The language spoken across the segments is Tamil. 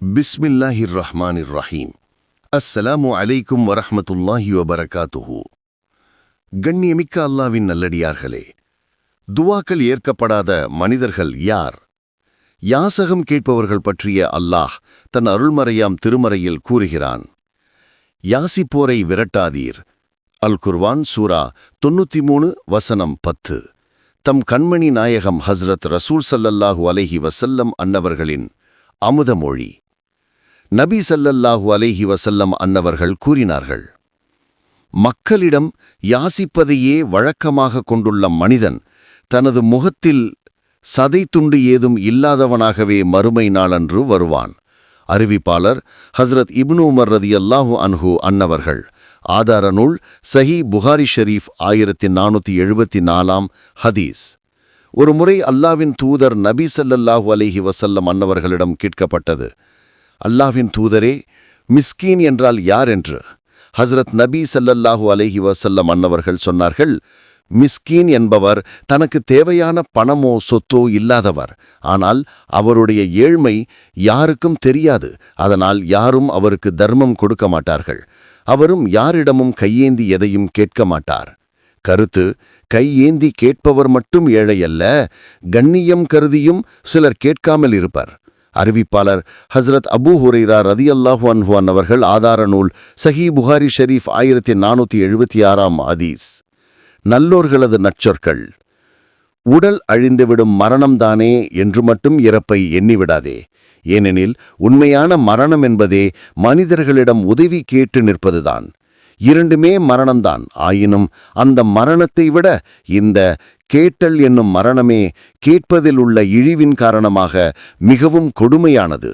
பிஸ்மில்லாஹிர் ரஹ்மான் ரஹீம் அஸ்ஸலாமு அலைக்கும் வரஹமத்துல்லாஹி வபரகாத்துஹு கண்ணியமிக்க அல்லாவின் நல்லடியார்களே துவாக்கள் ஏற்கப்படாத மனிதர்கள் யார்? யாசகம் கேட்பவர்கள் பற்றிய அல்லாஹ் தன் அருள்மறையாம் திருமறையில் கூறுகிறான் யாசிப்போரை விரட்டாதீர். அல் குர்வான் சூரா தொண்ணூத்தி மூணு வசனம் பத்து. தம் கண்மணி நாயகம் ஹஸ்ரத் ரசூல் சல்லல்லாஹு அலஹி வசல்லம் அன்னவர்களின் அமுதமொழி. நபி சல்லல்லாஹு அலேஹி வசல்லம் அன்னவர்கள் கூறினார்கள் மக்களிடம் யாசிப்பதையே வழக்கமாக கொண்டுள்ள மனிதன் தனது முகத்தில் சதை துண்டு ஏதும் இல்லாதவனாகவே மறுமை நாளன்று வருவான். அறிவிப்பாளர் ஹஸ்ரத் இப்னு உமர் ரதியல்லாஹு அன்ஹு அன்னவர்கள் ஆதார நூல் சஹி புகாரி ஷெரீஃப் ஆயிரத்தி நானூற்றி எழுபத்தி நாலாம் ஹதீஸ். ஒரு முறை அல்லாவின் தூதர் நபி சல்லல்லாஹு அலிஹி வசல்லம் அன்னவர்களிடம் கேட்கப்பட்டது அல்லாஹ்வின் தூதரே மிஸ்கீன் என்றால் யார் என்று? ஹஸ்ரத் நபி சல்லல்லாஹூ அலஹி வசல்லம் அன்னவர்கள் சொன்னார்கள் மிஸ்கீன் என்பவர் தனக்கு தேவையான பணமோ சொத்தோ இல்லாதவர். ஆனால் அவருடைய ஏழ்மை யாருக்கும் தெரியாது அதனால் யாரும் அவருக்கு தர்மம் கொடுக்க மாட்டார்கள். அவரும் யாரிடமும் கையேந்தி எதையும் கேட்க மாட்டார். கருத்து கையேந்தி கேட்பவர் மட்டும் ஏழை அல்ல கண்ணியம் கருதியும் சிலர் கேட்காமல் இருப்பர். அறிவிப்பாளர் ஹஸ்ரத் அபூ ஹுரைரா ரதி அல்லாஹுவான் அவர்கள் ஆதார நூல் சஹி புகாரி ஷெரீஃப் ஆயிரத்தி நானூற்றி எழுபத்தி ஆறாம் அதீஸ் நல்லோர்களது நற்சொற்கள். உடல் அழிந்துவிடும் மரணம்தானே என்று மட்டும் இறப்பை எண்ணிவிடாதே. ஏனெனில் உண்மையான மரணம் என்பதே மனிதர்களிடம் உதவி கேட்டு நிற்பதுதான். இரண்டுமே மரணம்தான். ஆயினும் அந்த மரணத்தை விட இந்த கேட்டல் என்னும் மரணமே கேட்பதில் உள்ள இழிவின் காரணமாக மிகவும் கொடுமையானது.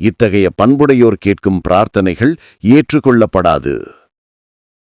இத்தகைய பண்புடையோர் கேட்கும் பிரார்த்தனைகள் ஏற்றுக்கொள்ளப்படாது.